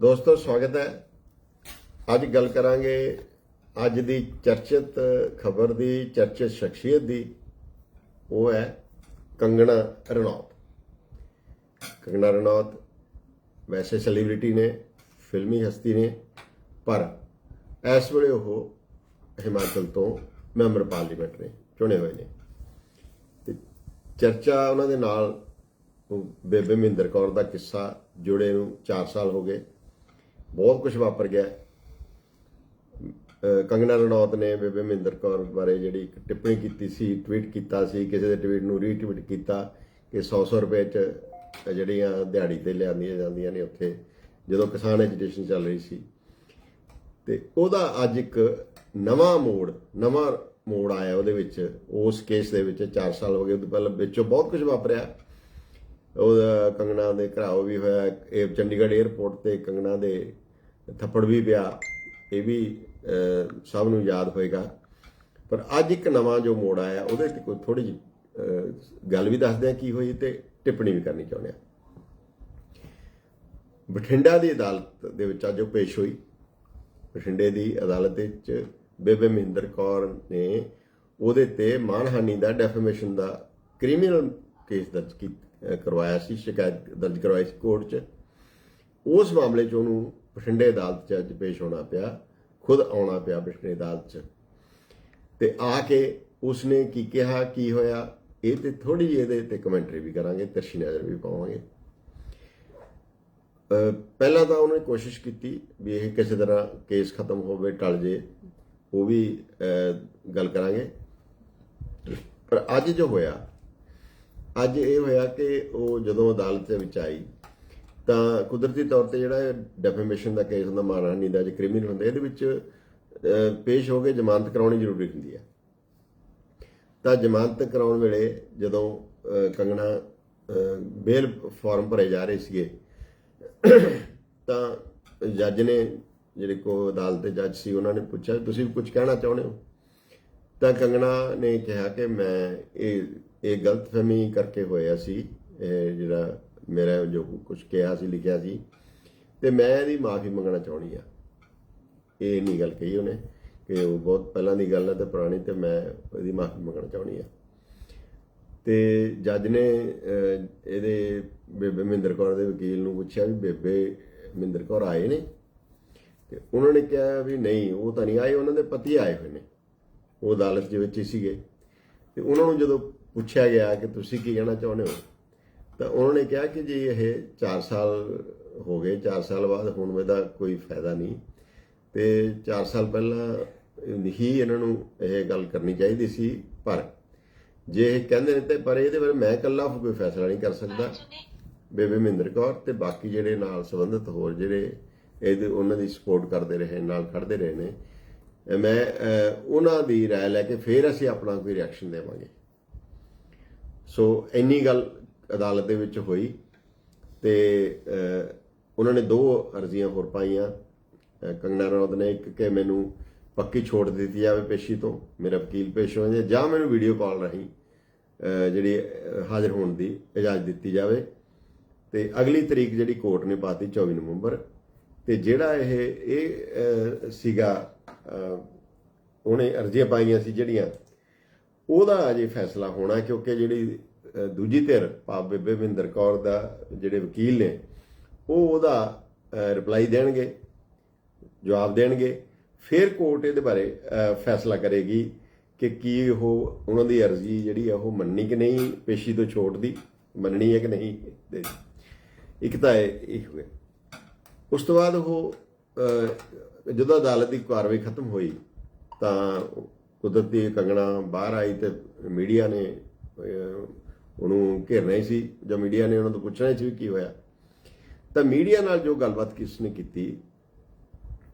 ਦੋਸਤੋ, ਸਵਾਗਤ ਹੈ। ਅੱਜ ਗੱਲ ਕਰਾਂਗੇ ਅੱਜ ਦੀ ਚਰਚਿਤ ਖਬਰ ਦੀ, ਚਰਚਿਤ ਸ਼ਖਸੀਅਤ ਦੀ। ਉਹ ਹੈ ਕੰਗਣਾ ਰਣੌਤ। ਕੰਗਣਾ ਰਣੌਤ ਵੈਸੇ ਸੈਲੀਬ੍ਰਿਟੀ ਨੇ, ਫਿਲਮੀ ਹਸਤੀ ਨੇ, ਪਰ ਇਸ ਵੇਲੇ ਉਹ ਹਿਮਾਚਲ ਤੋਂ ਮੈਂਬਰ ਪਾਰਲੀਮੈਂਟ ਨੇ, ਚੁਣੇ ਹੋਏ ਨੇ। ਤੇ ਚਰਚਾ ਉਹਨਾਂ ਦੇ ਨਾਲ, ਬੇਬੇ ਮਹਿੰਦਰ ਕੌਰ ਦਾ ਕਿੱਸਾ ਜੁੜੇ ਨੂੰ 4 ਸਾਲ ਹੋ ਗਏ। ਬਹੁਤ ਕੁਝ ਵਾਪਰ ਗਿਆ। ਅਹ ਕੰਗਨਾ ਰਣੌਤ ਨੇ ਬੇਬੇ ਮਹਿੰਦਰ ਕੌਰ ਬਾਰੇ ਜਿਹੜੀ ਇੱਕ ਟਿੱਪਣੀ ਕੀਤੀ ਸੀ ਟਵੀਟ ਕੀਤਾ ਸੀ, ਕਿਸੇ ਦੇ ਟਵੀਟ ਨੂੰ ਰੀਟਵੀਟ ਕੀਤਾ ਕਿ 100-100 ਰੁਪਏ ਚ ਜਿਹੜੀਆਂ ਦਿਹਾੜੀ ਤੇ ਲਿਆਂਦੀਆਂ ਜਾਂਦੀਆਂ ਨੇ ਉੱਥੇ, ਜਦੋਂ ਕਿਸਾਨ ਐਜੀਟੇਸ਼ਨ ਚੱਲ ਰਹੀ ਸੀ। ਤੇ ਉਹਦਾ ਅੱਜ ਇੱਕ ਨਵਾਂ ਮੋੜ ਨਵਾਂ ਮੋੜ ਆਇਆ ਉਹਦੇ ਵਿੱਚ, ਉਸ ਕੇਸ ਦੇ ਵਿੱਚ 4 ਸਾਲ ਹੋ ਗਏ। ਉਹਦੇ ਪਹਿਲਾਂ ਵਿੱਚੋਂ ਬਹੁਤ ਕੁਝ ਵਾਪਰਿਆ। ਉਹਦਾ ਕੰਗਣਾ ਦੇ ਘਰਾਓ ਵੀ ਹੋਇਆ, ਇਹ ਚੰਡੀਗੜ੍ਹ 에ਅਰਪੋਰਟ ਤੇ ਕੰਗਣਾ ਦੇ ਥੱਪੜ ਵੀ ਪਿਆ, ਇਹ ਵੀ ਸਭ ਨੂੰ ਯਾਦ ਹੋਏਗਾ। ਪਰ ਅੱਜ ਇੱਕ ਨਵਾਂ ਜੋ ਮੋੜ ਆਇਆ, ਉਹਦੇ ਤੇ ਕੋਈ ਥੋੜੀ ਜਿਹੀ ਗੱਲ ਵੀ ਦੱਸਦੇ ਆ ਕੀ ਹੋਈ ਤੇ ਟਿੱਪਣੀ ਵੀ ਕਰਨੀ ਚਾਹੁੰਦੇ ਆ ਬਠਿੰਡਾ ਦੀ ਅਦਾਲਤ ਦੇ ਵਿੱਚ ਅੱਜ ਉਹ ਪੇਸ਼ ਹੋਈ। ਬਠਿੰਡੇ ਦੀ ਅਦਾਲਤ ਵਿੱਚ ਬੇਬੇ ਮਹਿੰਦਰ ਕੌਰ ਨੇ ਉਹਦੇ ਤੇ ਮਾਨਹਾਨੀ ਦਾ ਡੈਫੇਮੇਸ਼ਨ ਦਾ ਕ੍ਰਿਮੀਨਲ ਕੇਸ ਦਰਜ ਕੀਤਾ। ਕਰਵਾਇਆ ਸੀ, ਸ਼ਿਕਾਇਤ ਦਰਜ ਕਰਵਾਈ ਸੀ ਕੋਰਟ 'ਚ। ਉਸ ਮਾਮਲੇ 'ਚ ਉਹਨੂੰ ਬਠਿੰਡੇ ਅਦਾਲਤ 'ਚ ਅੱਜ ਪੇਸ਼ ਹੋਣਾ ਪਿਆ, ਖੁਦ ਆਉਣਾ ਪਿਆ ਬਠਿੰਡੇ ਅਦਾਲਤ 'ਚ। ਤੇ ਆ ਕੇ ਉਸਨੇ ਕੀ ਕਿਹਾ, ਕੀ ਹੋਇਆ, ਇਹ ਤੇ ਥੋੜੀ ਜਿਹੀ ਇਹਦੇ ਤੇ ਕਮੈਂਟਰੀ ਵੀ ਕਰਾਂਗੇ, ਤਰਸ਼ੀ ਨਜ਼ਰ ਵੀ ਪਾਵਾਂਗੇ। ਪਹਿਲਾਂ ਤਾਂ ਉਹਨੇ ਕੋਸ਼ਿਸ਼ ਕੀਤੀ ਵੀ ਇਹ ਕਿਸੇ ਤਰ੍ਹਾਂ ਕੇਸ ਖਤਮ ਹੋਵੇ, ਟਲ ਜੇ, ਉਹ ਵੀ ਗੱਲ ਕਰਾਂਗੇ। ਪਰ ਅੱਜ ਜੋ ਹੋਇਆ ਅੱਜ ਇਹ ਹੋਇਆ ਕਿ ਉਹ ਜਦੋਂ ਅਦਾਲਤ ਦੇ ਵਿੱਚ ਆਈ, ਤਾਂ ਕੁਦਰਤੀ ਤੌਰ ਤੇ ਜਿਹੜਾ ਡੈਫੇਮੇਸ਼ਨ ਦਾ ਕੇਸ ਹੁੰਦਾ ਮਾਨਹਾਨੀ ਦਾ, ਜੇ ਕ੍ਰਿਮੀਨਲ ਹੁੰਦਾ, ਇਹਦੇ ਵਿੱਚ ਪੇਸ਼ ਹੋ ਕੇ ਜ਼ਮਾਨਤ ਕਰਾਉਣੀ ਜ਼ਰੂਰੀ ਹੁੰਦੀ ਹੈ। ਤਾਂ ਜ਼ਮਾਨਤ ਕਰਾਉਣ ਵੇਲੇ ਜਦੋਂ ਕੰਗਣਾ ਬੇਲ ਫਾਰਮ ਭਰੇ ਜਾ ਰਹੇ ਸੀਗੇ, ਤਾਂ ਜੱਜ ਨੇ, ਜਿਹੜੇ ਕੋ ਅਦਾਲਤ ਦੇ ਜੱਜ ਸੀ, ਉਹਨਾਂ ਨੇ ਪੁੱਛਿਆ ਵੀ ਤੁਸੀਂ ਕੁਝ ਕਹਿਣਾ ਚਾਹੁੰਦੇ ਹੋ? ਤਾਂ ਕੰਗਣਾ ਨੇ ਕਿਹਾ ਕਿ ਮੈਂ ਇਹ ਇਹ ਗਲਤਫਹਿਮੀ ਕਰਕੇ ਹੋਇਆ ਸੀ, ਇਹ ਜਿਹੜਾ ਮੇਰਾ ਜੋ ਕੁਝ ਕਿਹਾ ਸੀ, ਲਿਖਿਆ ਸੀ, ਤੇ ਮੈਂ ਇਹਦੀ ਮਾਫੀ ਮੰਗਣਾ ਚਾਹੁੰਦੀ ਆ ਇਹ ਨਹੀਂ ਗੱਲ ਕਹੀ ਉਹਨੇ ਕਿ ਉਹ ਬਹੁਤ ਪਹਿਲਾਂ ਦੀ ਗੱਲ ਹੈ ਤੇ ਪੁਰਾਣੀ ਤੇ ਮੈਂ ਇਹਦੀ ਮਾਫੀ ਮੰਗਣਾ ਚਾਹੁੰਦੀ ਆ ਤੇ ਜੱਜ ਨੇ ਇਹਦੇ ਬੇਬੇ ਮਹਿੰਦਰ ਕੌਰ ਦੇ ਵਕੀਲ ਨੂੰ ਪੁੱਛਿਆ ਵੀ ਬੇਬੇ ਮਹਿੰਦਰ ਕੌਰ ਆਏ ਨੇ? ਤੇ ਉਹਨਾਂ ਨੇ ਕਿਹਾ ਵੀ ਨਹੀਂ, ਉਹ ਤਾਂ ਨਹੀਂ ਆਏ, ਉਹਨਾਂ ਦੇ ਪਤੀ ਆਏ ਹੋਏ ਨੇ। ਉਹ ਅਦਾਲਤ ਦੇ ਵਿੱਚ ਹੀ ਸੀਗੇ। ਤੇ ਉਹਨਾਂ ਨੂੰ ਜਦੋਂ ਪੁੱਛਿਆ ਗਿਆ ਕਿ ਤੁਸੀਂ ਕੀ ਕਹਿਣਾ ਚਾਹੁੰਦੇ ਹੋ ਤਾਂ ਉਹਨਾਂ ਨੇ ਕਿਹਾ ਕਿ ਜੀ ਇਹ 4 ਸਾਲ ਹੋ ਗਏ 4 ਸਾਲ ਬਾਅਦ ਹੁਣ ਇਹਦਾ ਕੋਈ ਫਾਇਦਾ ਨਹੀਂ। ਤੇ 4 ਸਾਲ ਪਹਿਲਾਂ ਹੀ ਇਹਨਾਂ ਨੂੰ ਇਹ ਗੱਲ ਕਰਨੀ ਚਾਹੀਦੀ ਸੀ ਪਰ ਜੇ ਇਹ ਕਹਿੰਦੇ ਨੇ ਤੇ ਪਰ ਇਹਦੇ ਬਾਰੇ ਮੈਂ ਇਕੱਲਾ ਕੋਈ ਫੈਸਲਾ ਨਹੀਂ ਕਰ ਸਕਦਾ। ਬੇਬੇ ਮਹਿੰਦਰ ਕੌਰ ਤੇ ਬਾਕੀ ਜਿਹੜੇ ਨਾਲ ਸੰਬੰਧਿਤ ਹੋਰ ਜਿਹੜੇ ਇਹਦੇ ਉਹਨਾਂ ਦੀ ਸਪੋਰਟ ਕਰਦੇ ਰਹੇ ਨਾਲ ਖੜਦੇ ਰਹੇ ਨੇ। ਮੈਂ ਅਹ, ਉਹਨਾਂ ਦੀ رائے ਲੈ ਕੇ ਫਿਰ ਅਸੀਂ ਆਪਣਾ ਕੋਈ ਰਿਐਕਸ਼ਨ ਦੇਵਾਂਗੇ ਸੋ ਇੰਨੀ ਗੱਲ ਅਦਾਲਤ ਦੇ ਵਿੱਚ ਹੋਈ ਤੇ ਅਹ, ਉਹਨਾਂ ਨੇ ਦੋ ਅਰਜ਼ੀਆਂ ਹੋਰ ਪਾਈਆਂ ਅਹ, ਕੰਗਨਾ ਰਣੌਤ ਨੇ ਇੱਕ ਕਿ ਮੈਨੂੰ ਪੱਕੀ ਛੋਟ ਦਿੱਤੀ ਜਾਵੇ ਪੇਸ਼ੀ ਤੋਂ ਮੇਰਾ ਵਕੀਲ ਪੇਸ਼ ਹੋ ਜਾਏ ਜਾਂ ਮੈਨੂੰ ਵੀਡੀਓ ਕਾਲ ਰਾਹੀਂ ਅਹ, ਜਿਹੜੀ ਅਹ, ਹਾਜ਼ਰ ਹੋਣ ਦੀ ਇਜਾਜ਼ਤ ਦਿੱਤੀ ਜਾਵੇ ਤੇ ਅਗਲੀ ਤਰੀਕ ਜਿਹੜੀ ਕੋਰਟ ਨੇ ਪਾਤੀ 24 ਨਵੰਬਰ ਤੇ ਜਿਹੜਾ ਇਹ ਇਹ ਅਹ, ਸੀਗਾ ਅਹ, ਉਹਨੇ ਅਰਜ਼ੀਆਂ ਪਾਈਆਂ ਸੀ ਜਿਹੜੀਆਂ, ਉਹਦਾ ਅਜੇ ਫੈਸਲਾ ਹੋਣਾ ਕਿਉਂਕਿ ਜਿਹੜੀ ਦੂਜੀ ਧਿਰ ਭਾਵ ਬੇਬੇ ਮਹਿੰਦਰ ਕੌਰ ਦਾ ਜਿਹੜੇ ਵਕੀਲ ਨੇ, ਉਹ ਉਹਦਾ ਰਿਪਲਾਈ ਦੇਣਗੇ, ਜਵਾਬ ਦੇਣਗੇ, ਫਿਰ ਕੋਰਟ ਇਹਦੇ ਬਾਰੇ ਫੈਸਲਾ ਕਰੇਗੀ ਕਿ ਕੀ ਉਹ ਉਹਨਾਂ ਦੀ ਅਰਜ਼ੀ ਜਿਹੜੀ ਆ ਉਹ ਮੰਨਣੀ ਕਿ ਨਹੀਂ, ਪੇਸ਼ੀ ਤੋਂ ਛੋਟ ਦੀ, ਮੰਨਣੀ ਹੈ ਕਿ ਨਹੀਂ ਤੇ ਇੱਕ ਤਾਂ ਇਹ ਹੋਇਆ। ਉਸ ਤੋਂ ਬਾਅਦ ਉਹ ਜਦੋਂ ਅਦਾਲਤ ਦੀ ਕਾਰਵਾਈ ਖਤਮ ਹੋਈ, ਤਾਂ ਕੁਦਰਤੀ ਕੰਗਣਾ ਬਾਹਰ ਆਈ ਤੇ ਮੀਡੀਆ ਨੇ ਉਹਨੂੰ ਘੇਰਨਾ ਹੀ ਸੀ, ਜਾਂ ਮੀਡੀਆ ਨੇ ਉਹਨਾਂ ਤੋਂ ਪੁੱਛਣਾ ਸੀ ਵੀ ਕੀ ਹੋਇਆ। ਤਾਂ ਮੀਡੀਆ ਨਾਲ ਜੋ ਗੱਲਬਾਤ ਕਿਸ ਨੇ ਕੀਤੀ,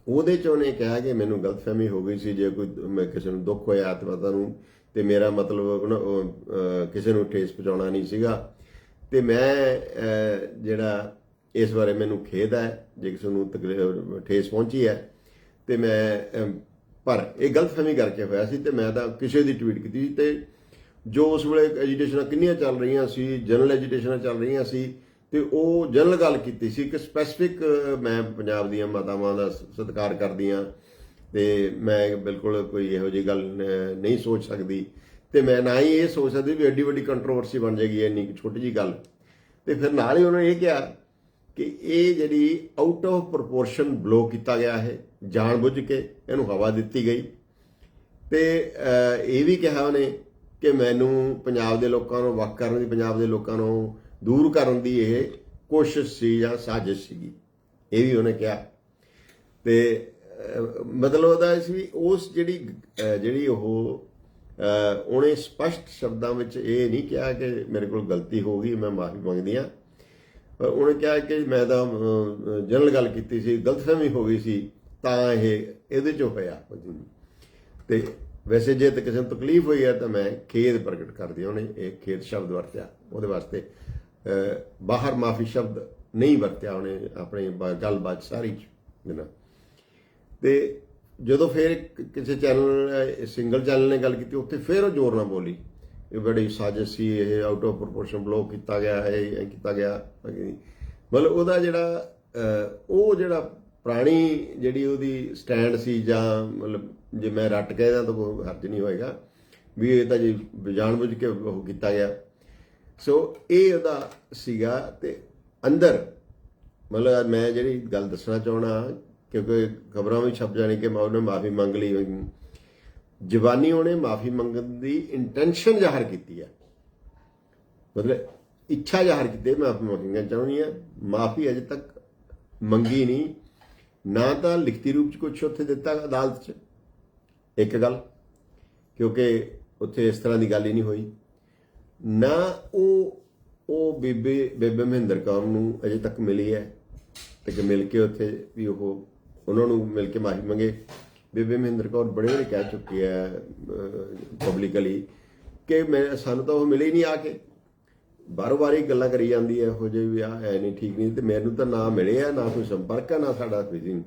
ਉਹਦੇ ਚ ਉਹਨੇ ਕਿਹਾ ਕਿ ਮੈਨੂੰ ਗਲਤਫਹਿਮੀ ਹੋ ਗਈ ਸੀ, ਜੇ ਕੋਈ ਮੈਂ ਕਿਸੇ ਨੂੰ ਦੁੱਖ ਹੋਇਆ ਆਤਮਾ ਨੂੰ, ਤੇ ਮੇਰਾ ਮਤਲਬ ਉਹਨਾਂ- ਕਿਸੇ ਨੂੰ ਠੇਸ ਪਹੁੰਚਾਉਣਾ ਨਹੀਂ ਸੀਗਾ। ਤੇ ਮੈਂ ਜਿਹੜਾ ਇਸ ਬਾਰੇ ਮੈਨੂੰ ਖੇਦ ਹੈ, ਜੇ ਕਿਸੇ ਨੂੰ ਤਕਲੀਫ, ਠੇਸ ਪਹੁੰਚੀ ਹੈ, ਤੇ ਮੈਂ ਪਰ ਇਹ ਗਲਤਫਹਿਮੀ ਕਰਕੇ ਹੋਇਆ ਸੀ ਤੇ ਮੈਂ ਤਾਂ ਕਿਸੇ ਦੀ ਟਵੀਟ ਕੀਤੀ ਸੀ ਤੇ ਜੋ ਉਸ ਵੇਲੇ ਐਜੀਟੇਸ਼ਨਾਂ ਕਿੰਨੀਆਂ ਚੱਲ ਰਹੀਆਂ ਸੀ ਜਨਰਲ ਐਜੀਟੇਸ਼ਨਾਂ ਚੱਲ ਰਹੀਆਂ ਸੀ, ਤੇ ਉਹ ਜਨਰਲ ਗੱਲ ਕੀਤੀ ਸੀ ਕਿ ਸਪੈਸੀਫਿਕ ਮੈਂ ਪੰਜਾਬ ਦੀਆਂ ਮਾਤਾਵਾਂ ਦਾ ਸਤਿਕਾਰ ਕਰਦੀ ਹਾਂ ਤੇ ਮੈਂ ਬਿਲਕੁਲ ਕੋਈ ਇਹੋ ਜਿਹੀ ਗੱਲ ਨਹੀਂ ਸੋਚ ਸਕਦੀ ਤੇ ਮੈਂ ਨਾ ਹੀ ਇਹ ਸੋਚ ਸਕਦੀ ਵੀ ਐਡੀ ਵੱਡੀ ਕੰਟਰੋਵਰਸੀ ਬਣ ਜਾਏਗੀ ਇੰਨੀ ਕੁ ਛੋਟੀ ਜੀ ਗੱਲ। ਤੇ ਫਿਰ ਨਾਲ ਹੀ ਉਹਨਾਂ ਨੇ ਇਹ ਕਿਹਾ ਕਿ ਇਹ ਜਿਹੜੀ ਆਊਟ ਆਫ ਪ੍ਰੋਪੋਰਸ਼ਨ ਬਲੋ ਕੀਤਾ ਗਿਆ ਹੈ ਜਾਣ ਬੁੱਝ ਕੇ ਇਹਨੂੰ ਹਵਾ ਦਿੱਤੀ ਗਈ। ਤੇ ਇਹ ਵੀ ਕਿਹਾ ਉਹਨੇ ਕਿ ਮੈਨੂੰ ਪੰਜਾਬ ਦੇ ਲੋਕਾਂ ਨੂੰ, ਵੱਖ ਕਰਨ ਦੀ ਪੰਜਾਬ ਦੇ ਲੋਕਾਂ ਨੂੰ ਦੂਰ ਕਰਨ ਦੀ ਇਹ ਕੋਸ਼ਿਸ਼ ਸੀ ਜਾਂ ਸਾਜ਼ਿਸ਼ ਸੀਗੀ। ਇਹ ਵੀ ਉਹਨੇ ਕਿਹਾ। ਤੇ ਮਤਲਬ ਉਹਦਾ ਇਸ ਵੀ ਉਸ ਜਿਹੜੀ ਜਿਹੜੀ ਉਹ ਉਹਨੇ ਸਪਸ਼ਟ ਸ਼ਬਦਾਂ ਵਿੱਚ ਇਹ ਨਹੀਂ ਕਿਹਾ ਕਿ ਮੇਰੇ ਕੋਲ ਗਲਤੀ ਹੋ ਗਈ, ਮੈਂ ਮਾਫੀ ਮੰਗਦੀ ਹਾਂ। ਉਹਨੇ ਕਿਹਾ ਕਿ ਮੈਂ ਤਾਂ ਜਨਰਲ ਗੱਲ ਕੀਤੀ ਸੀ, ਗਲਤਫਹਿਮੀ ਹੋ ਗਈ ਸੀ, ਤਾਂ ਇਹ ਇਹਦੇ ਚੋਂ ਹੋਇਆ ਤੇ ਵੈਸੇ ਜੇ ਤੇ ਕਿਸੇ ਨੂੰ ਤਕਲੀਫ ਹੋਈ ਹੈ ਤਾਂ ਮੈਂ ਖੇਦ ਪ੍ਰਗਟ ਕਰਦੀ ਹਾਂ ਉਹਨੇ, ਇਹ ਖੇਦ ਸ਼ਬਦ ਵਰਤਿਆ। ਉਹਦੇ ਵਾਸਤੇ ਬਾਹਰ ਮਾਫੀ ਸ਼ਬਦ ਨਹੀਂ ਵਰਤਿਆ ਉਹਨੇ ਆਪਣੀ ਗੱਲਬਾਤ ਸਾਰੀ ਚ ਜਨਾ ਤੇ ਜਦੋਂ ਫਿਰ ਕਿਸੇ ਚੈਨਲ ਸਿੰਗਲ ਚੈਨਲ ਨੇ ਗੱਲ ਕੀਤੀ, ਉੱਥੇ ਫਿਰ ਉਹ ਜ਼ੋਰ ਨਾਲ ਬੋਲੀ। ਇਹ ਬੜੀ ਸਾਜ਼ਿਸ਼ ਸੀ, ਇਹ ਆਊਟ ਆਫ ਪ੍ਰੋਪੋਰਸ਼ਨ ਬਲੋ ਕੀਤਾ ਗਿਆ ਹੈ, ਇਹ ਕੀਤਾ ਗਿਆ ਮਤਲਬ ਉਹਦਾ ਜਿਹੜਾ ਉਹ ਜਿਹੜਾ ਪੁਰਾਣੀ ਜਿਹੜੀ ਉਹਦੀ ਸਟੈਂਡ ਸੀ ਜਾਂ ਮਤਲਬ ਜੇ ਮੈਂ ਰੱਟ ਕੇ ਇਹਦਾ ਤਾਂ ਕੋਈ ਹਰਜ ਨਹੀਂ ਹੋਏਗਾ ਵੀ ਇਹ ਤਾਂ ਜੀ ਜਾਣਬੁੱਝ ਕੇ ਉਹ ਕੀਤਾ ਗਿਆ। ਸੋ ਇਹ ਉਹਦਾ ਸੀਗਾ ਤੇ ਅੰਦਰ, ਮਤਲਬ ਮੈਂ ਜਿਹੜੀ ਗੱਲ ਦੱਸਣਾ ਚਾਹਣਾ ਕਿਉਂਕਿ ਖਬਰਾਂ ਵੀ ਛਪ ਜਾਣੀ ਕਿ ਮੈਂ ਉਹਨੇ ਮਾਫੀ ਮੰਗ ਲਈ ਜਵਾਨੀ ਉਹਨੇ ਮਾਫੀ ਮੰਗਣ ਦੀ ਇੰਟੈਂਸ਼ਨ ਜ਼ਾਹਰ ਕੀਤੀ ਹੈ। ਮਤਲਬ ਇੱਛਾ ਜ਼ਾਹਰ ਕੀਤੀ ਮੈਂ ਮਾਫੀ ਮੰਗਣਾ ਚਾਹੁੰਦੀ ਹਾਂ ਮਾਫੀ ਅਜੇ ਤੱਕ ਮੰਗੀ ਨਹੀਂ। ਨਾ ਤਾਂ ਲਿਖਤੀ ਰੂਪ ਚ ਕੁਝ ਉੱਥੇ ਦਿੱਤਾ ਅਦਾਲਤ ਚ। ਇੱਕ ਗੱਲ, ਕਿਉਂਕਿ ਉੱਥੇ ਇਸ ਤਰ੍ਹਾਂ ਦੀ ਗੱਲ ਹੀ ਨਹੀਂ ਹੋਈ। ਨਾ ਉਹ ਉਹ ਬੇਬੇ ਬੇਬੇ ਮਹਿੰਦਰ ਕੌਰ ਨੂੰ ਅਜੇ ਤੱਕ ਮਿਲੀ ਹੈ। ਤੇ ਕਿ ਮਿਲ ਕੇ ਉੱਥੇ ਵੀ ਉਹ, ਉਹਨਾਂ ਨੂੰ ਮਿਲ ਕੇ ਮਾਫੀ ਮੰਗੇ। ਬੇਬੇ ਮਹਿੰਦਰ ਕੌਰ ਬੜੇ ਵਾਰੀ ਕਹਿ ਚੁੱਕੀ ਹੈ ਪਬਲਿਕਲੀ ਕਿ ਮੈਂ, ਸਾਨੂੰ ਤਾਂ ਉਹ ਮਿਲੇ ਹੀ ਨਹੀਂ ਆ ਕੇ। ਬਾਰ ਬਾਰੀ ਗੱਲਾਂ ਕਰੀ ਜਾਂਦੀ ਹੈ, ਇਹੋ ਜਿਹੇ ਵੀ ਹੈ ਨਹੀਂ, ਠੀਕ ਨਹੀਂ, ਤੇ ਮੈਨੂੰ ਤਾਂ ਨਾ ਮਿਲੇ ਆ, ਨਾ ਕੋਈ ਸੰਪਰਕ ਆ, ਨਾ ਸਾਡਾ ਕੋਈ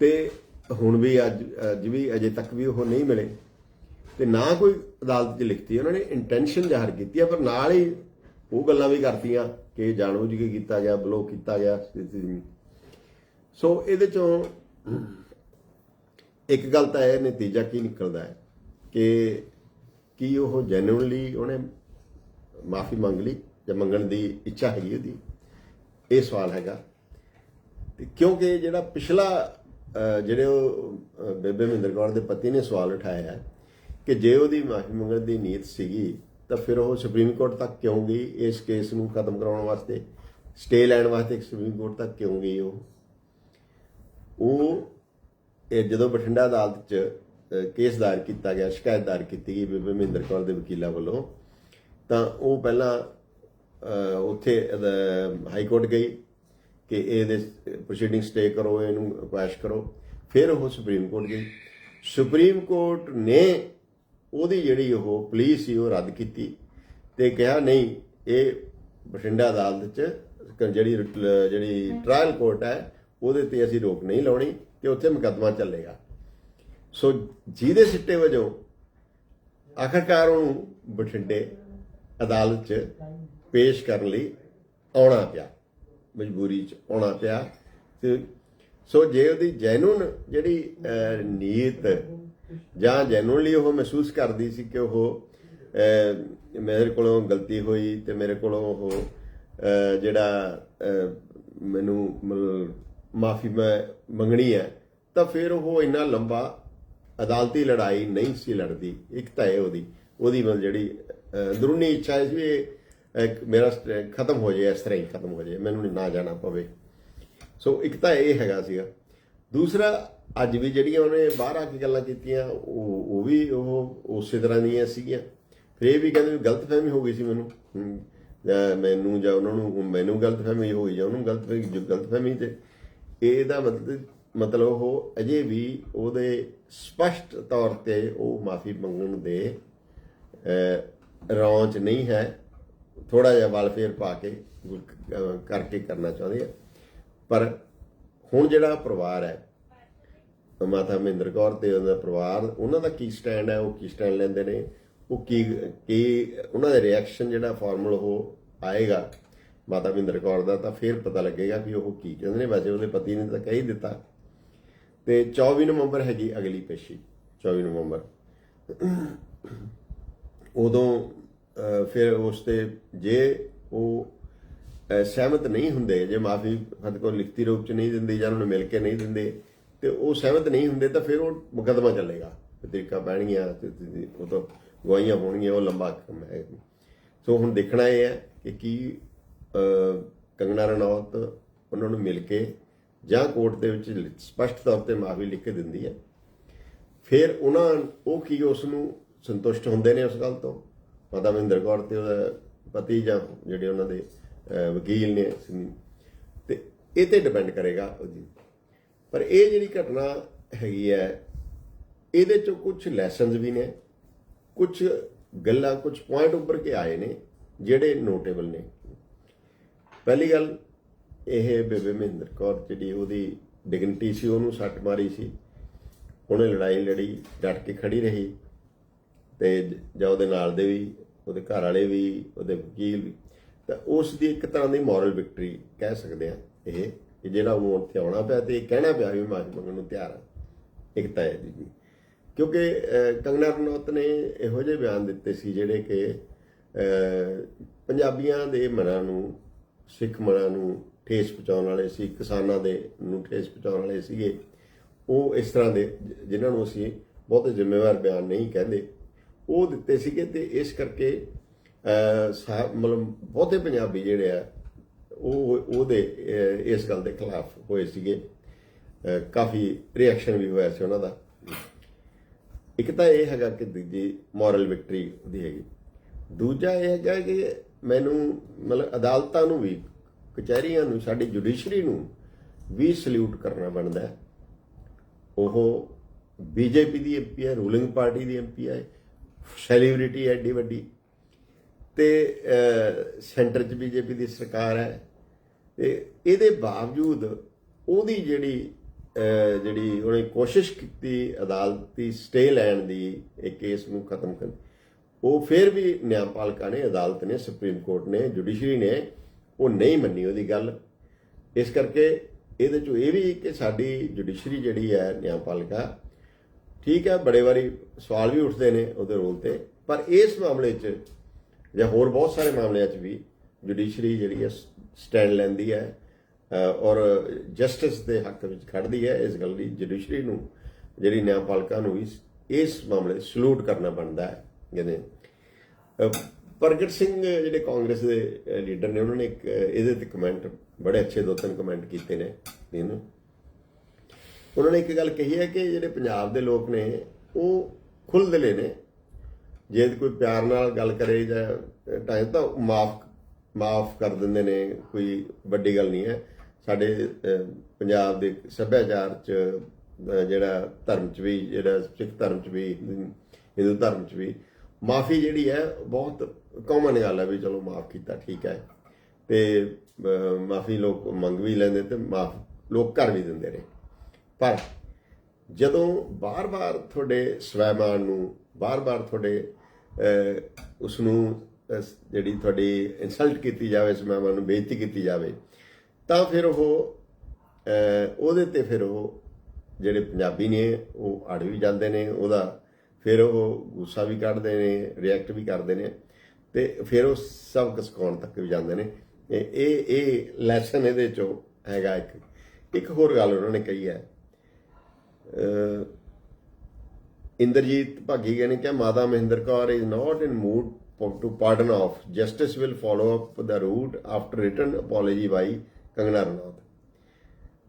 ਤੇ ਹੁਣ ਵੀ ਅੱਜ ਅੱਜ ਵੀ, ਅਜੇ ਤੱਕ ਵੀ ਉਹ ਨਹੀਂ ਮਿਲੇ। ਤੇ ਨਾ ਕੋਈ ਅਦਾਲਤ 'ਚ ਲਿਖਤੀ, ਉਹਨਾਂ ਨੇ ਇੰਟੈਂਸ਼ਨ ਜ਼ਾਹਰ ਕੀਤੀ ਹੈ ਪਰ ਨਾਲ ਹੀ ਉਹ ਗੱਲਾਂ ਵੀ ਕਰਤੀਆਂ ਕਿ ਜਾਣਬੁੱਝ ਕੇ ਕੀਤਾ ਗਿਆ ਬਲੋ ਕੀਤਾ ਗਿਆ ਸੋ ਇਹਦੇ ਚੋਂ ਇੱਕ ਗੱਲ ਤਾਂ ਇਹ ਨਤੀਜਾ ਕੀ ਨਿਕਲਦਾ ਹੈ ਕਿ ਕੀ ਉਹ ਜੈਨੂਇਨਲੀ ਉਹਨੇ ਮਾਫੀ ਮੰਗ ਲਈ ਜਾਂ ਮੰਗਣ ਦੀ ਇੱਛਾ ਹੈਗੀ ਉਹਦੀ? ਇਹ ਸਵਾਲ ਹੈਗਾ। ਤੇ ਕਿਉਂਕਿ ਜਿਹੜਾ ਪਿਛਲਾ ਜਿਹੜੇ ਉਹ ਬੇਬੇ ਮਹਿੰਦਰ ਕੌਰ ਦੇ ਪਤੀ ਨੇ ਸਵਾਲ ਉਠਾਇਆ ਹੈ ਕਿ ਜੇ ਉਹਦੀ ਮਾਫੀ ਮੰਗਣ ਦੀ ਨੀਅਤ ਸੀਗੀ, ਤਾਂ ਫਿਰ ਉਹ ਸੁਪਰੀਮ ਕੋਰਟ ਤੱਕ ਕਿਉਂ ਗਈ ਇਸ ਕੇਸ ਨੂੰ ਖਤਮ ਕਰਾਉਣ ਵਾਸਤੇ? ਸਟੇ ਲੈਣ ਵਾਸਤੇ ਸੁਪਰੀਮ ਕੋਰਟ ਤੱਕ ਕਿਉਂ ਗਈ ਉਹ? ਉਹ ਇਹ ਜਦੋਂ ਬਠਿੰਡਾ ਅਦਾਲਤ 'ਚ ਕੇਸ ਦਾਇਰ ਕੀਤਾ ਗਿਆ, ਸ਼ਿਕਾਇਤ ਦਾਇਰ ਕੀਤੀ ਗਈ ਬੇਬੇ ਮਹਿੰਦਰ ਕੌਰ ਦੇ ਵਕੀਲਾਂ ਵੱਲੋਂ, ਤਾਂ ਉਹ ਪਹਿਲਾਂ ਉੱਥੇ ਹਾਈ ਕੋਰਟ ਗਈ ਕਿ ਇਹਦੇ ਪ੍ਰੋਸੀਡਿੰਗ ਸਟੇ ਕਰੋ, ਇਹਨੂੰ ਕੁਐਸ਼ ਕਰੋ। ਫਿਰ ਉਹ ਸੁਪਰੀਮ ਕੋਰਟ ਗਈ। ਸੁਪਰੀਮ ਕੋਰਟ ਨੇ ਉਹਦੀ ਜਿਹੜੀ ਉਹ ਪੁਲਿਸ ਸੀ, ਉਹ ਰੱਦ ਕੀਤੀ ਤੇ ਕਿਹਾ, ਨਹੀਂ, ਇਹ ਬਠਿੰਡਾ ਅਦਾਲਤ 'ਚ ਜਿਹੜੀ ਜਿਹੜੀ ਟ੍ਰਾਇਲ ਕੋਰਟ ਹੈ, ਉਹਦੇ ਤੇ ਅਸੀਂ ਰੋਕ ਨਹੀਂ ਲਾਉਣੀ। ਤੇ ਉੱਥੇ ਮੁਕੱਦਮਾ ਚੱਲੇਗਾ। ਸੋ ਜਿਹਦੇ ਸਿੱਟੇ ਵਜੋਂ ਆਖਰਕਾਰ ਉਹਨੂੰ ਬਠਿੰਡੇ ਅਦਾਲਤ 'ਚ ਪੇਸ਼ ਕਰਨ ਲਈ ਆਉਣਾ ਪਿਆ। ਮਜਬੂਰੀ 'ਚ ਆਉਣਾ ਪਿਆ ਤੇ ਸੋ ਜੇ ਉਹਦੀ ਜੈਨੂਨ ਜਿਹੜੀ ਨੀਤ ਨੀਅਤ ਜਾਂ ਜੈਨੂਨਲੀ ਉਹ ਮਹਿਸੂਸ ਕਰਦੀ ਸੀ ਕਿ ਉਹ ਮੇਰੇ ਕੋਲੋਂ ਗਲਤੀ ਹੋਈ ਤੇ ਮੇਰੇ ਕੋਲੋਂ ਉਹ ਜਿਹੜਾ ਅਹ, ਮੈਨੂੰ ਮਾਫੀ ਮੈਂ ਮੰਗਣੀ ਹੈ, ਤਾਂ ਫਿਰ ਉਹ ਇੰਨਾ ਲੰਬਾ ਅਦਾਲਤੀ ਲੜਾਈ ਨਹੀਂ ਸੀ ਲੜਦੀ, ਇੱਕ ਤਾਂ ਇਹ ਉਹਦੀ ਉਹਦੀ ਮਤਲਬ ਜਿਹੜੀ ਅੰਦਰੂਨੀ ਇੱਛਾ ਸੀ ਵੀ ਇਹ ਮੇਰਾ ਖਤਮ ਹੋ ਜਾਏ, ਇਸ ਤਰ੍ਹਾਂ ਹੀ ਖਤਮ ਹੋ ਜਾਏ, ਮੈਨੂੰ ਨਾ ਜਾਣਾ ਪਵੇ। ਸੋ ਇੱਕ ਤਾਂ ਇਹ ਹੈਗਾ ਸੀਗਾ। ਦੂਸਰਾ, ਅੱਜ ਵੀ ਜਿਹੜੀਆਂ ਉਹਨੇ ਬਾਹਰ ਆ ਕੇ ਗੱਲਾਂ ਕੀਤੀਆਂ, ਉਹ ਉਹ ਵੀ ਉਹ ਉਸੇ ਤਰ੍ਹਾਂ ਦੀਆਂ ਸੀਗੀਆਂ। ਫਿਰ ਇਹ ਵੀ ਕਹਿੰਦੇ ਵੀ ਗਲਤਫਹਿਮੀ ਹੋ ਗਈ ਸੀ ਮੈਨੂੰ। ਜਾਂ ਮੈਨੂੰ ਜਾਂ ਉਹਨਾਂ ਨੂੰ, ਮੈਨੂੰ ਗਲਤਫਹਿਮੀ ਹੋ ਗਈ ਜਾਂ ਉਹਨੂੰ ਗਲਤਫਹਿਮੀ, ਜੋ ਗਲਤਫਹਿਮੀ ਤੇ ਇਹਦਾ ਮਤਲਬ ਮਤਲਬ ਉਹ ਅਜੇ ਵੀ ਉਹਦੇ ਸਪਸ਼ਟ ਤੌਰ ਤੇ ਉਹ ਮਾਫੀ ਮੰਗਣ ਦੇ ਅਹ, ਰੌਂਚ ਨਹੀਂ ਹੈ। ਥੋੜਾ ਜਿਹਾ ਵਾਲ ਪਾ ਕੇ ਅਹ, ਕਰਕੇ ਕਰਨਾ ਚਾਹੁੰਦੇ ਆ। ਪਰ ਹੁਣ ਜਿਹੜਾ ਪਰਿਵਾਰ ਹੈ ਮਾਤਾ ਮਹਿੰਦਰ ਕੌਰ ਤੇ ਉਹਦਾ ਪਰਿਵਾਰ ਉਹਨਾਂ ਦਾ ਕੀ ਸਟੈਂਡ ਹੈ ਉਹ ਕੀ ਸਟੈਂਡ ਲੈਂਦੇ ਨੇ ਉਹ ਕੀ ਕੀ ਉਹਨਾਂ ਦਾ ਰਿਐਕਸ਼ਨ ਜਿਹੜਾ ਫਾਰਮਲ ਉਹ ਆਏਗਾ ਮਾਤਾ ਮਹਿੰਦਰ ਕੌਰ ਦਾ, ਤਾਂ ਫਿਰ ਪਤਾ ਲੱਗੇਗਾ ਕਿ ਉਹ ਕੀ ਕਹਿੰਦੇ ਨੇ। ਵੈਸੇ ਉਹਦੇ ਪਤੀ ਨੇ ਤਾਂ ਕਹਿ ਹੀ ਦਿੱਤਾ। ਤੇ 24 ਨਵੰਬਰ ਹੈਗੀ ਅਗਲੀ ਪੇਸ਼ੀ 24 ਨਵੰਬਰ। ਉਦੋਂ ਫਿਰ ਉਸ ਤੇ ਜੇ ਉਹ ਸਹਿਮਤ ਨਹੀਂ ਹੁੰਦੇ, ਜੇ ਮਾਫੀ ਫਤ ਕੋ ਲਿਖਤੀ ਰੂਪ ਚ ਨਹੀਂ ਦਿੰਦੇ ਜਾਂ ਉਹਨੂੰ ਮਿਲ ਕੇ ਨਹੀਂ ਦਿੰਦੇ, ਤੇ ਉਹ ਸਹਿਮਤ ਨਹੀਂ ਹੁੰਦੇ, ਤਾਂ ਫਿਰ ਉਹ ਮੁਕੱਦਮਾ ਚੱਲੇਗਾ। ਤਰੀਕਾ ਪੈਣਗੀਆਂ ਉਹ ਤੋਂ ਗਵਾਹੀਆਂ ਹੋਣਗੀਆਂ, ਉਹ ਲੰਬਾ ਕੰਮ ਹੈ। ਸੋ ਹੁਣ ਦੇਖਣਾ ਇਹ ਹੈ ਕਿ ਕੀ ਕੰਗਨਾ ਰਣੌਤ, ਉਹਨਾਂ ਨੂੰ ਮਿਲ ਕੇ ਜਾਂ ਕੋਰਟ ਦੇ ਵਿੱਚ ਸਪਸ਼ਟ ਤੌਰ ਤੇ ਮਾਫੀ ਲਿਖ ਕੇ ਦਿੰਦੀ ਹੈ। ਫਿਰ ਉਹਨਾਂ, ਉਹ ਕੀ ਉਸ ਨੂੰ ਸੰਤੁਸ਼ਟ ਹੁੰਦੇ ਨੇ ਉਸ ਗੱਲ ਤੋਂ? ਮਾਤਾ ਮਹਿੰਦਰ ਕੌਰ ਤੇ ਉਹਦਾ ਪਤੀ ਜਾਂ ਜਿਹੜੇ ਉਹਨਾਂ ਦੇ ਵਕੀਲ ਨੇ ਸੁਨੀ- ਤੇ ਇਹ ਤੇ ਡਿਪੈਂਡ ਕਰੇਗਾ ਉਹਦੀ ਪਰ ਇਹ ਜਿਹੜੀ ਘਟਨਾ ਹੈਗੀ ਹੈ, ਇਹਦੇ ਚੋਂ ਕੁਝ ਲੈਸਨਸ ਵੀ ਨੇ। ਕੁਝ ਗੱਲਾਂ ਕੁਝ ਪੁਆਇੰਟ ਉੱਪਰ ਕੇ ਆਏ ਨੇ, ਜਿਹੜੇ ਨੋਟੇਬਲ ਨੇ। ਪਹਿਲੀ ਗੱਲ ਇਹ ਬੇਬੇ ਮਹਿੰਦਰ ਕੌਰ ਜਿਹੜੀ ਉਹਦੀ ਡਿਗਨਿਟੀ ਸੀ, ਉਹਨੂੰ ਸੱਟ ਮਾਰੀ ਸੀ। ਉਹਨੇ ਲੜਾਈ ਲੜੀ, ਡਟ ਕੇ ਖੜੀ ਰਹੀ। ਤੇ ਜਾਂ ਉਹਦੇ ਨਾਲ ਦੇ ਵੀ, ਉਹਦੇ ਘਰ ਵਾਲੇ ਵੀ, ਉਹਦੇ ਵਕੀਲ ਵੀ। ਤਾਂ ਉਸ ਦੀ ਇੱਕ ਤਰ੍ਹਾਂ ਦੀ ਮੋਰਲ ਵਿਕਟਰੀ ਕਹਿ ਸਕਦੇ ਆ ਇਹ, ਕਿ ਜਿਹੜਾ ਉਹਨੂੰ ਉੱਥੇ ਆਉਣਾ ਪਿਆ ਤੇ ਇਹ ਕਹਿਣਾ ਪਿਆ ਵੀ ਮੈਂ ਮਾਫੀ ਮੰਗਣ ਨੂੰ ਤਿਆਰ ਹਾਂ ਇੱਕ ਤਾਂ ਹੈ ਜੀ। ਕਿਉਂਕਿ ਕੰਗਨਾ ਰਣੌਤ ਨੇ ਇਹੋ ਜਿਹੇ ਬਿਆਨ ਦਿੱਤੇ ਸੀ ਜਿਹੜੇ ਕਿ ਪੰਜਾਬੀਆਂ ਦੇ ਮਨਾਂ ਨੂੰ ਸਿੱਖ ਮਨਾਂ ਨੂੰ ਠੇਸ ਪਹੁੰਚਾਉਣ ਵਾਲੇ ਸੀ ਕਿਸਾਨਾਂ ਦੇ ਨੂੰ ਠੇਸ ਪਹੁੰਚਾਉਣ ਵਾਲੇ ਸੀਗੇ। ਉਹ ਇਸ ਤਰ੍ਹਾਂ ਦੇ ਜ- ਜਿਨ੍ਹਾਂ ਨੂੰ ਅਸੀਂ ਬਹੁਤੇ ਜ਼ਿੰਮੇਵਾਰ ਬਿਆਨ ਨਹੀਂ ਕਹਿੰਦੇ। ਉਹ ਦਿੱਤੇ ਸੀਗੇ ਤੇ ਇਸ ਕਰਕੇ ਅਹ, ਮਤਲਬ ਬਹੁਤੇ ਪੰਜਾਬੀ ਜਿਹੜੇ ਆ ਉਹ ਉਹਦੇ ਇਸ ਗੱਲ ਦੇ ਖਿਲਾਫ ਹੋਏ ਸੀਗੇ। ਕਾਫੀ ਰਿਐਕਸ਼ਨ ਵੀ ਹੋਇਆ ਸੀ ਉਹਨਾਂ ਦਾ। ਇੱਕ ਤਾਂ ਇਹ ਹੈਗਾ ਕਿ ਦੂਜੀ ਮੋਰਲ ਵਿਕਟਰੀ ਉਹਦੀ ਹੈਗੀ। ਦੂਜਾ ਇਹ ਹੈਗਾ ਕਿ ਮੈਨੂੰ ਮਤਲਬ ਅਦਾਲਤਾਂ ਨੂੰ ਵੀ, ਕਚਹਿਰੀਆਂ ਨੂੰ, ਸਾਡੀ ਜੁਡੀਸ਼ਰੀ ਨੂੰ ਵੀ ਸਲੂਟ ਕਰਨਾ ਬਣਦਾ ਹੈ। ਉਹ ਬੀਜੇਪੀ ਦੀ ਐਮਪੀ ਹੈ ਰੂਲਿੰਗ ਪਾਰਟੀ ਦੀ ਐਮਪੀ ਹੈ ਸੈਲੀਬ੍ਰਿਟੀ ਹੈ ਏਡੀ ਵੱਡੀ। ਤੇ ਸੈਂਟਰ 'ਚ ਬੀਜੇਪੀ ਦੀ ਸਰਕਾਰ ਹੈ। ਤੇ ਇਹਦੇ ਬਾਵਜੂਦ ਉਹਦੀ ਜਿਹੜੀ ਜਿਹੜੀ ਉਹਨੇ ਕੋਸ਼ਿਸ਼ ਕੀਤੀ ਅਦਾਲਤੀ ਸਟੇ ਲੈਣ ਦੀ, ਇਹ ਕੇਸ ਨੂੰ ਖਤਮ ਕਰਨ ਉਹ ਫਿਰ ਵੀ ਨਿਆਂਪਾਲਕਾਂ ਨੇ, ਅਦਾਲਤ ਨੇ, ਸੁਪਰੀਮ ਕੋਰਟ ਨੇ, ਜੁਡੀਸ਼ਰੀ ਨੇ ਉਹ ਨਹੀਂ ਮੰਨੀ ਉਹਦੀ ਗੱਲ। ਇਸ ਕਰਕੇ ਇਹਦੇ ਚੋਂ ਇਹ ਵੀ ਕਿ ਸਾਡੀ ਜੁਡੀਸ਼ਰੀ ਜਿਹੜੀ ਹੈ ਨਿਆਂਪਾਲਿਕਾ, ਠੀਕ ਹੈ, ਬੜੇ ਵਾਰੀ ਸਵਾਲ ਵੀ ਉੱਠਦੇ ਨੇ ਉਹਦੇ ਰੋਲ ਤੇ। ਪਰ ਇਸ ਮਾਮਲੇ 'ਚ ਜਾਂ ਹੋਰ ਬਹੁਤ ਸਾਰੇ ਮਾਮਲਿਆਂ 'ਚ ਵੀ ਜੁਡੀਸ਼ਰੀ ਜਿਹੜੀ ਹੈ ਸਟੈਂਡ ਲੈਂਦੀ ਹੈ ਔਰ ਜਸਟਿਸ ਦੇ ਹੱਕ ਵਿੱਚ ਖੜਦੀ ਹੈ। ਇਸ ਗੱਲ ਦੀ ਜੁਡੀਸ਼ਰੀ ਨੂੰ, ਜਿਹੜੀ ਨਿਆਂਪਾਲਿਕਾ ਨੂੰ ਵੀ ਇਸ ਮਾਮਲੇ ਸਲੂਟ ਕਰਨਾ ਬਣਦਾ ਹੈ, ਕਹਿੰਦੇ ਪ੍ਰਗਟ ਸਿੰਘ ਜਿਹੜੇ ਕਾਂਗਰਸ ਦੇ ਲੀਡਰ ਨੇ, ਉਹਨਾਂ ਨੇ ਇੱਕ ਇਹਦੇ ਤੇ ਕਮੈਂਟ ਬੜੇ ਅੱਛੇ ਦੋ ਤਿੰਨ ਕਮੈਂਟ ਕੀਤੇ ਨੇ ਇਹਨੂੰ ਉਹਨਾਂ ਨੇ ਇੱਕ ਗੱਲ ਕਹੀ ਹੈ ਕਿ ਜਿਹੜੇ ਪੰਜਾਬ ਦੇ ਲੋਕ ਨੇ, ਉਹ ਖੁੱਲ੍ਹਦਲੇ ਨੇ। ਜੇ ਕੋਈ ਪਿਆਰ ਨਾਲ ਗੱਲ ਕਰੇ ਜਾਂ ਟਾਈਮ ਤਾਂ ਮਾਫ ਮਾਫ ਕਰ ਦਿੰਦੇ ਨੇ, ਕੋਈ ਵੱਡੀ ਗੱਲ ਨਹੀਂ ਹੈ। ਸਾਡੇ ਪੰਜਾਬ ਦੇ ਸੱਭਿਆਚਾਰ ਚ ਜਿਹੜਾ ਧਰਮ ਚ ਵੀ, ਜਿਹੜਾ ਸਿੱਖ ਧਰਮ ਚ ਵੀ, ਹਿੰਦੂ ਧਰਮ ਚ ਵੀ ਮਾਫੀ ਜਿਹੜੀ ਹੈ ਬਹੁਤ ਕਾਮਨ ਗੱਲ ਹੈ ਵੀ ਚਲੋ ਮਾਫ ਕੀਤਾ ਠੀਕ ਹੈ। ਤੇ ਮਾਫੀ ਲੋਕ ਮੰਗ ਵੀ ਲੈਂਦੇ ਤੇ ਮਾਫ ਲੋਕ ਕਰ ਵੀ ਦਿੰਦੇ ਨੇ। ਪਰ ਜਦੋਂ ਬਾਰ-ਬਾਰ ਤੁਹਾਡੇ ਸਵੈਮਾਨ ਨੂੰ ਬਾਰ-ਬਾਰ ਤੁਹਾਡੇ ਅਹ, ਉਸ ਨੂੰ ਜਿਹੜੀ ਤੁਹਾਡੀ ਇਨਸਲਟ ਕੀਤੀ ਜਾਵੇ ਸਵੈਮਾਨ ਨੂੰ ਬੇਇੱਜ਼ਤੀ ਕੀਤੀ ਜਾਵੇ ਤਾਂ ਫਿਰ ਉਹ ਉਹਦੇ ਤੇ ਫਿਰ ਉਹ ਜਿਹੜੇ ਪੰਜਾਬੀ ਨੇ ਉਹ ਅੜ ਵੀ ਜਾਂਦੇ ਨੇ ਉਹਦਾ ਫਿਰ ਉਹ ਗੁੱਸਾ ਵੀ ਕੱਢਦੇ ਨੇ ਰਿਐਕਟ ਵੀ ਕਰਦੇ ਨੇ ਤੇ ਫਿਰ ਉਹ ਸਭ ਸਿਖਾਉਣ ਤੱਕ ਵੀ ਜਾਂਦੇ ਨੇ। ਇਹ ਇਹ ਲੈਸਨ ਇਹਦੇ ਚੋਂ ਹੈਗਾ ਇੱਕ। ਇੱਕ ਹੋਰ ਗੱਲ ਉਹਨਾਂ ਨੇ ਕਹੀ ਹੈ। ਇੰਦਰਜੀਤ ਭਾਗੀ ਗਏ ਨੇ ਕਿ Mata Mahinder Kaur is not in mood to pardon of justice will follow up the route after written apology by Kangana Ranaut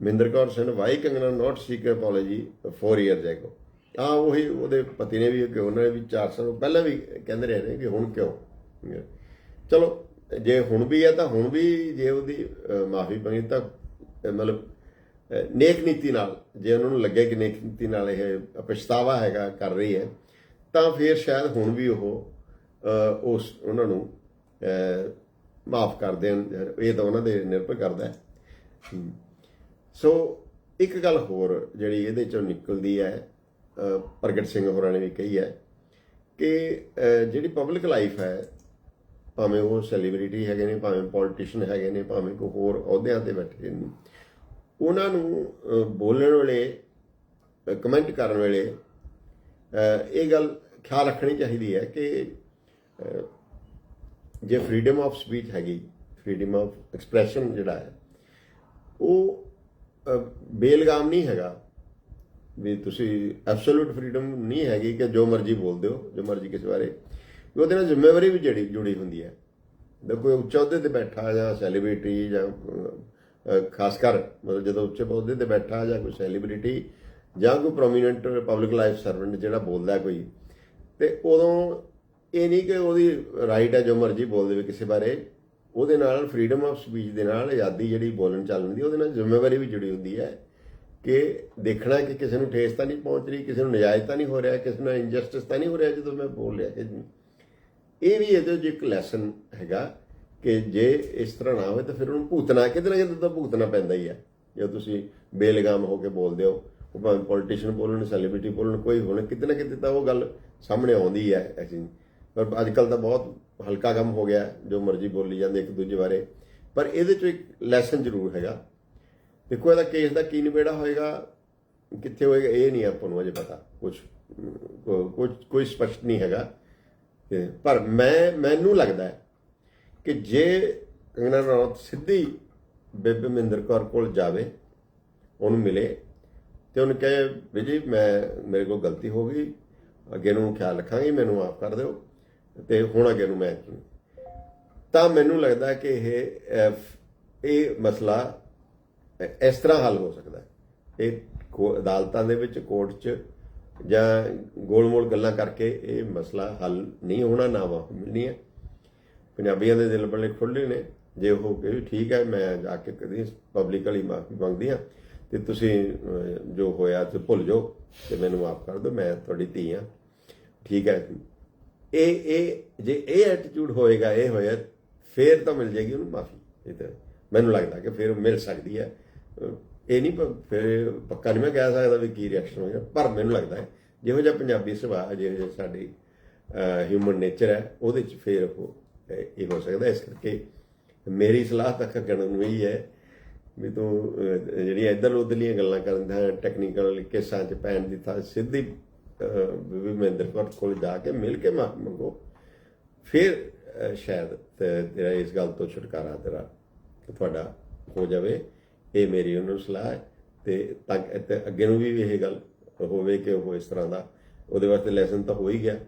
Mahinder Kaur son why Kangana not seek apology 4 years ago ਤਾਂ ਉਹੀ ਉਹਦੇ ਪਤੀ ਨੇ ਵੀ ਕਿ ਉਹਨਾਂ ਨੇ ਵੀ 4 ਸਾਲ, ਪਹਿਲਾਂ ਵੀ ਕਹਿੰਦੇ ਰਹੇ ਨੇ ਕਿ ਹੁਣ ਕਿਉਂ? ਚਲੋ, ਜੇ ਹੁਣ ਵੀ ਹੈ ਤਾਂ ਹੁਣ ਵੀ ਜੇ ਉਹਦੀ ਮਾਫੀ ਮੰਗੀ ਤਾਂ ਮਤਲਬ ਨੇਕ ਨੀਤੀ ਨਾਲ, ਜੇ ਉਹਨਾਂ ਨੂੰ ਲੱਗੇ ਕਿ ਨੇਕ ਨੀਤੀ ਨਾਲ ਇਹ ਪਛਤਾਵਾ ਹੈਗਾ, ਕਰ ਰਹੀ ਹੈ, ਤਾਂ ਫਿਰ ਸ਼ਾਇਦ ਹੁਣ ਵੀ ਉਹ ਉਸ, ਉਹਨਾਂ ਨੂੰ ਮਾਫ ਕਰ ਦੇਣ, ਇਹ ਤਾਂ ਉਹਨਾਂ ਦੇ ਨਿਰਭਰ ਕਰਦਾ ਸੋ, ਇੱਕ ਗੱਲ ਹੋਰ ਜਿਹੜੀ ਇਹਦੇ ਚੋਂ ਨਿਕਲਦੀ ਹੈ ਪ੍ਰਗਟ ਸਿੰਘ ਹੋਰਾਂ ਨੇ ਵੀ ਕਹੀ ਹੈ ਕਿ ਜਿਹੜੀ ਪਬਲਿਕ ਲਾਈਫ ਹੈ, ਭਾਵੇਂ ਉਹ ਸੈਲੀਬ੍ਰਿਟੀ ਹੈਗੇ ਨੇ, ਭਾਵੇਂ ਪੋਲਿਟਿਸ਼ੀਅਨ ਹੈਗੇ ਨੇ, ਭਾਵੇਂ ਕੋਈ ਹੋਰ ਅਹੁਦਿਆਂ ਤੇ ਬੈਠੇ ਨੇ, ਉਹਨਾਂ ਨੂੰ ਬੋਲਣ ਵੇਲੇ ਕਮੈਂਟ ਕਰਨ ਵੇਲੇ ਇਹ ਗੱਲ ਖਿਆਲ ਰੱਖਣੀ ਚਾਹੀਦੀ ਹੈ ਕਿ ਜੇ ਫਰੀडम ਆਫ ਸਪੀਚ ਹੈਗੀ ਫਰੀडम ਆਫ ਐਕਸਪ੍ਰੈਸ਼ਨ ਜਿਹੜਾ ਹੈ, ਉਹ ਬੇਲਗਾਮ ਨਹੀਂ ਹੈਗਾ। ਵੀ ਤੁਸੀਂ ਐਬਸੋਲੂਟ ਫਰੀडम ਨਹੀਂ ਹੈਗੀ ਕਿ ਜੋ ਮਰਜ਼ੀ ਬੋਲਦੇ ਹੋ ਜੋ ਮਰਜ਼ੀ ਕਿਸੇ ਬਾਰੇ। ਉਹਦੇ ਨਾਲ ਜ਼ਿੰਮੇਵਾਰੀ ਵੀ ਜਿਹੜੀ ਜੁੜੀ ਹੁੰਦੀ ਹੈ। ਦਾ ਕੋਈ ਉੱਚੇ ਅਹੁਦੇ ਤੇ ਬੈਠਾ ਜਾਂ ਸੈਲੀਬ੍ਰਿਟੀ ਜਾਂ ਖਾਸ ਕਰ ਮਤਲਬ ਜਦੋਂ ਉੱਚੇ ਅਹੁਦੇ ਤੇ ਬੈਠਾ ਜਾਂ ਕੋਈ ਸੈਲੀਬ੍ਰਿਟੀ ਜਾਂ ਕੋਈ ਪ੍ਰੋਮੀਨੈਂਟ ਪਬਲਿਕ ਲਾਈਫ ਸਰਵੈਂਟ ਜਿਹੜਾ ਬੋਲਦਾ ਕੋਈ, ਤੇ ਉਦੋਂ ਇਹ ਨਹੀਂ ਕਿ ਉਹਦੀ ਰਾਈਟ ਹੈ ਜੋ ਮਰਜ਼ੀ ਬੋਲ ਦੇਵੇ ਕਿਸੇ ਬਾਰੇ। ਉਹਦੇ ਨਾਲ ਫਰੀडम ਆਫ ਸਪੀਚ ਦੇ ਨਾਲ ਆਜ਼ਾਦੀ ਜਿਹੜੀ ਬੋਲਣ ਚੱਲਣ ਦੀ, ਉਹਦੇ ਨਾਲ ਜ਼ਿੰਮੇਵਾਰੀ ਵੀ ਜੁੜੀ ਹੁੰਦੀ ਹੈ। ਕਿ ਦੇਖਣਾ ਕਿ ਕਿਸੇ ਨੂੰ ਠੇਸ ਤਾਂ ਨਹੀਂ ਪਹੁੰਚ ਰਹੀ, ਕਿਸੇ ਨੂੰ ਨਜਾਇਜ਼ ਤਾਂ ਨਹੀਂ ਹੋ ਰਿਹਾ, ਕਿਸੇ ਨਾਲ ਇਨਜਸਟਿਸ ਤਾਂ ਨਹੀਂ ਹੋ ਰਿਹਾ ਜਦੋਂ ਮੈਂ ਬੋਲ ਰਿਹਾ ਇਹ ਵੀ ਇਹਦੇ ਵਿੱਚ ਇੱਕ ਲੈਸਨ ਹੈਗਾ ਕਿ ਜੇ ਇਸ ਤਰ੍ਹਾਂ ਨਾ ਹੋਵੇ ਤਾਂ ਫਿਰ ਉਹਨੂੰ ਭੁਗਤਣਾ, ਕਿਤੇ ਨਾ ਕਿਤੇ ਤਾਂ ਭੁਗਤਣਾ ਪੈਂਦਾ ਹੀ ਹੈ ਜੇ ਤੁਸੀਂ ਬੇਲਗਾਮ ਹੋ ਕੇ ਬੋਲਦੇ ਹੋ, ਉਹ ਭਾਵੇਂ ਪੋਲੀਟੀਸ਼ੀਅਨ ਬੋਲਣ ਸੈਲੀਬ੍ਰਿਟੀ ਬੋਲਣ, ਕੋਈ ਹੋਣ, ਕਿਤੇ ਨਾ ਕਿਤੇ ਤਾਂ ਉਹ ਗੱਲ ਸਾਹਮਣੇ ਆਉਂਦੀ ਹੈ ਐਸੀ। ਪਰ ਅੱਜ ਕੱਲ ਤਾਂ ਬਹੁਤ ਹਲਕਾ ਕੰਮ ਹੋ ਗਿਆ, ਜੋ ਮਰਜ਼ੀ ਬੋਲੀ ਜਾਂਦੇ ਇੱਕ ਦੂਜੇ ਬਾਰੇ। ਪਰ ਇਹਦੇ ਚ ਇੱਕ ਲੈਸਨ ਜ਼ਰੂਰ ਹੈਗਾ। ਦੇਖੋ ਇਹਦਾ ਕੇਸ ਦਾ ਕੀ ਨਿਬੇੜਾ ਹੋਏਗਾ, ਕਿੱਥੇ ਹੋਏਗਾ, ਇਹ ਨਹੀਂ ਆਪਾਂ ਨੂੰ ਅਜੇ ਪਤਾ। ਕੁਝ ਕੁਝ ਕੋਈ ਸਪਸ਼ਟ ਨਹੀਂ ਹੈਗਾ। ਪਰ ਮੈਂ, ਮੈਨੂੰ ਲੱਗਦਾ ਹੈ ਕਿ ਜੇ ਕੰਗਨਾ ਰਣੌਤ ਸਿੱਧੀ ਬੇਬੇ ਮਹਿੰਦਰ ਕੌਰ ਕੋਲ ਜਾਵੇ, ਉਹਨੂੰ ਮਿਲੇ, ਤੇ ਉਹਨੂੰ ਕਹੇ, ਵੀ ਜੀ, ਮੈਂ, ਮੇਰੇ ਕੋਲ ਗਲਤੀ ਹੋ ਗਈ, ਅੱਗੇ ਨੂੰ ਖਿਆਲ ਰੱਖਾਂਗੀ, ਮੈਨੂੰ ਮਾਫ ਕਰ ਦਿਓ, ਤੇ ਹੁਣ ਅੱਗੇ ਨੂੰ ਮੈਂ ਤਾਂ ਮੈਨੂੰ ਲੱਗਦਾ ਕਿ ਇਹ ਇਹ ਮਸਲਾ ਇਸ ਤਰ੍ਹਾਂ ਹੱਲ ਹੋ ਸਕਦਾ ਹੈ। ਇਹ ਕੋ- ਅਦਾਲਤਾਂ ਦੇ ਵਿੱਚ, ਕੋਰਟ 'ਚ ਜਾਂ ਗੋਲਮੋਲ ਗੱਲਾਂ ਕਰਕੇ ਇਹ ਮਸਲਾ ਹੱਲ ਨਹੀਂ ਹੋਣਾ, ਨਾ ਵਾ ਮਿਲਣੀ ਹੈ। ਪੰਜਾਬੀਆਂ ਦੇ ਦਿਲ ਬੜੇ ਖੁੱਲੇ ਨੇ। ਜੇ ਉਹ ਕਹੇ ਠੀਕ ਹੈ, ਮੈਂ ਜਾ ਕੇ ਕਦੀ ਪਬਲਿਕਲੀ ਮਾਫੀ ਮੰਗਦੀ ਹਾਂ ਤੇ ਤੁਸੀਂ ਜੋ ਹੋਇਆ ਤੇ ਭੁੱਲ ਜਾਓ ਤੇ ਮੈਨੂੰ ਮਾਫ ਕਰ ਦਿਓ, ਮੈਂ ਤੁਹਾਡੀ ਧੀ ਹਾਂ। ਠੀਕ ਹੈ। ਇਹ ਇਹ, ਜੇ ਇਹ ਐਟੀਟਿਊਡ ਹੋਏਗਾ, ਇਹ ਹੋਇਆ, ਫੇਰ ਤਾਂ ਮਿਲ ਜਾਏਗੀ ਉਹਨੂੰ ਮਾਫੀ। ਇਹ ਤਾਂ ਮੈਨੂੰ ਲੱਗਦਾ ਕਿ ਫਿਰ ਮਿਲ ਸਕਦੀ ਹੈ। ਇਹ ਨਹੀਂ ਫਿਰ ਪੱਕਾ ਨਹੀਂ ਮੈਂ ਕਹਿ ਸਕਦਾ ਵੀ ਕੀ ਰਿਐਕਸ਼ਨ ਹੋਏਗਾ ਪਰ ਮੈਨੂੰ ਲੱਗਦਾ ਹੈ ਜਿਹੋ ਜਿਹਾ ਪੰਜਾਬੀ ਸੁਭਾਅ ਜਿਹੋ ਜਿਹਾ ਸਾਡੀ ਹਿਊਮਨ ਨੇਚਰ ਹੈ ਉਹਦੇ ਚ ਫੇਰ ਉਹ ਇਹ ਹੋ ਸਕਦਾ ਇਸ ਕਰਕੇ ਮੇਰੀ ਸਲਾਹ ਤੱਕ ਕਰਨ ਨੂੰ ਇਹੀ ਹੈ ਵੀ ਤੂੰ ਜਿਹੜੀਆਂ ਇੱਧਰ ਉੱਧਰਲੀਆਂ ਗੱਲਾਂ ਕਰਨ ਦਾ ਟੈਕਨੀਕਲ ਕੇਸਾਂ 'ਚ ਪੈਣ ਦੀ ਥਾਂ ਸਿੱਧੀ ਅਹ, ਮਹਿੰਦਰ ਕੌਰ ਕੋਲ ਜਾ ਕੇ ਮਿਲ ਕੇ ਮਾਫੀ ਮੰਗੋ। ਫਿਰ ਸ਼ਾਇਦ ਤੇਰਾ ਇਸ ਗੱਲ ਤੋਂ ਛੁਟਕਾਰਾ ਤੇਰਾ ਤੁਹਾਡਾ ਹੋ ਜਾਵੇ। ਇਹ ਮੇਰੀ ਉਹਨੂੰ ਸਲਾਹ ਹੈ ਤੇ ਤਾਂ ਤੇ ਅੱਗੇ ਨੂੰ ਵੀ ਇਹ ਗੱਲ ਹੋਵੇ ਕਿ ਉਹ ਇਸ ਤਰ੍ਹਾਂ ਦਾ ਉਹਦੇ ਵਾਸਤੇ ਲੈਸਨ ਤਾਂ ਹੋ ਹੀ ਗਿਆ।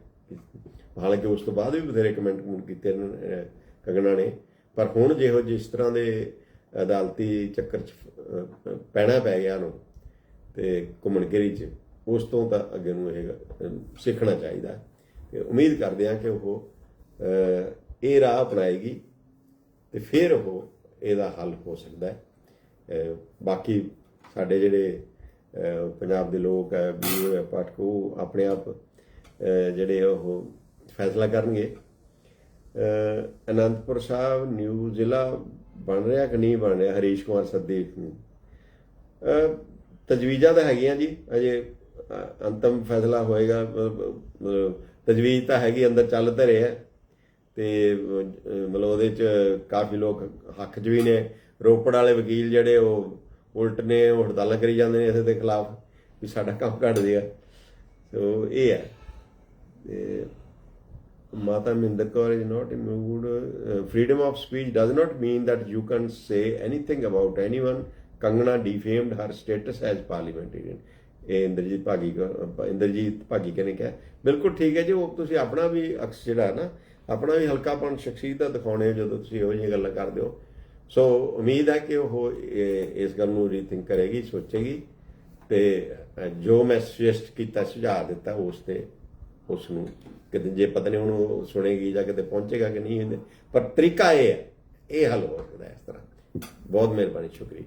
ਹਾਲਾਂਕਿ ਉਸ ਤੋਂ ਬਾਅਦ ਵੀ ਬਥੇਰੇ ਕਮੈਂਟ ਕਮੈਂਟ ਕੀਤੇ ਨੇ, ਅਹ, ਕੰਗਣਾ ਨੇ। ਪਰ ਹੁਣ ਜਿਹੋ ਜਿਸ ਤਰ੍ਹਾਂ ਦੇ ਅਦਾਲਤੀ ਚੱਕਰ ਚ ਪੈਣਾ ਪੈ ਗਿਆ ਨੂੰ ਤੇ ਘੁੰਮਣ ਚ ਉਸ ਤੋਂ ਤਾਂ ਅੱਗੇ ਨੂੰ ਇਹ ਸਿੱਖਣਾ ਚਾਹੀਦਾ। ਹੈ। ਤੇ ਉਮੀਦ ਕਰਦੇ ਹਾਂ ਕਿ ਉਹ ਇਹ ਰਾਹ ਅਪਣਾਏਗੀ ਤੇ ਫਿਰ ਉਹ ਇਹਦਾ ਹੱਲ ਹੋ ਸਕਦਾ ਹੈ। ਬਾਕੀ ਸਾਡੇ ਜਿਹੜੇ ਪੰਜਾਬ ਦੇ ਲੋਕ ਹੈ ਵੀਰ ਪਾਠਕ ਉਹ ਆਪਣੇ ਆਪ ਅਹ, ਜਿਹੜੇ ਉਹ ਫੈਸਲਾ ਕਰਨਗੇ। ਅਨੰਦਪੁਰ ਸਾਹਿਬ ਨਿਊ ਜ਼ਿਲ੍ਹਾ ਬਣ ਰਿਹਾ ਕਿ ਨਹੀਂ ਬਣ ਰਿਹਾ? ਹਰੀਸ਼ ਕੁਮਾਰ ਸੱਦੀ ਨੂੰ। ਤਜਵੀਜ਼ਾਂ ਤਾਂ ਹੈਗੀਆਂ ਜੀ ਅਜੇ ਅੰਤਮ ਫੈਸਲਾ ਹੋਏਗਾ। ਤਜਵੀਜ਼ ਤਾਂ ਹੈਗੀ ਅੰਦਰ ਚੱਲ ਤਾਂ ਰਿਹਾ। ਤੇ ਮਤਲਬ ਉਹਦੇ ਚ ਕਾਫੀ ਲੋਕ ਹੱਕ 'ਚ ਵੀ ਨੇ। ਰੋਪੜ ਵਾਲੇ ਵਕੀਲ ਜਿਹੜੇ ਉਹ ਉਲਟ ਨੇ ਉਹ ਹੜਤਾਲਾਂ ਕਰੀ ਜਾਂਦੇ ਨੇ ਇਸ ਦੇ ਖਿਲਾਫ ਵੀ ਸਾਡਾ ਕੰਮ ਘੱਟ ਦਿਆ ਸੋ ਇਹ ਹੈ ਤੇ Mata Minder Kaur is not immured. Uh, freedom of speech does not mean that you can say anything about anyone. Kangana defamed her status as parliamentarian. ਇਹ ਇੰਦਰਜੀਤ ਭਾਗੀ ਕੋ- ਇੰਦਰਜੀਤ ਭਾਗੀ ਕਹਿੰਨੇ ਕਿਹਾ ਬਿਲਕੁਲ ਠੀਕ ਹੈ ਜੀ ਉਹ ਤੁਸੀਂ ਆਪਣਾ ਵੀ ਅਕਸ ਜਿਹੜਾ ਹੈ ਨਾ ਆਪਣਾ ਵੀ ਹਲਕਾਪਣ ਸ਼ਖਸੀਅਤ ਦਾ ਦਿਖਾਉਣੇ ਹੋ ਜਦੋਂ ਤੁਸੀਂ ਇਹੋ ਜਿਹੀਆਂ ਗੱਲਾਂ ਕਰਦੇ ਹੋ ਸੋ ਉਮੀਦ ਹੈ ਕਿ ਉਹ ਇਹ- ਇਸ ਗੱਲ ਨੂੰ ਰੀਥਿੰਕ ਕਰੇਗੀ ਸੋਚੇਗੀ ਤੇ ਜੋ ਮੈਂ ਸੁਜੈਸਟ ਕੀਤਾ ਸੁਝਾਅ ਦਿੱਤਾ ਉਸ ਤੇ ਉਸ ਨੂੰ ਕਿਤੇ ਜੇ ਪਤਾ ਨਹੀਂ ਉਹਨੂੰ ਸੁਣੇਗੀ ਜਾਂ ਕਿਤੇ ਪਹੁੰਚੇਗਾ ਕਿ ਨਹੀਂ ਪਰ ਤਰੀਕਾ ਇਹ ਹੈ ਇਹ ਹੱਲ ਹੋ ਸਕਦਾ ਇਸ ਤਰ੍ਹਾਂ ਬਹੁਤ ਮਿਹਰਬਾਨੀ ਸ਼ੁਕਰੀਆ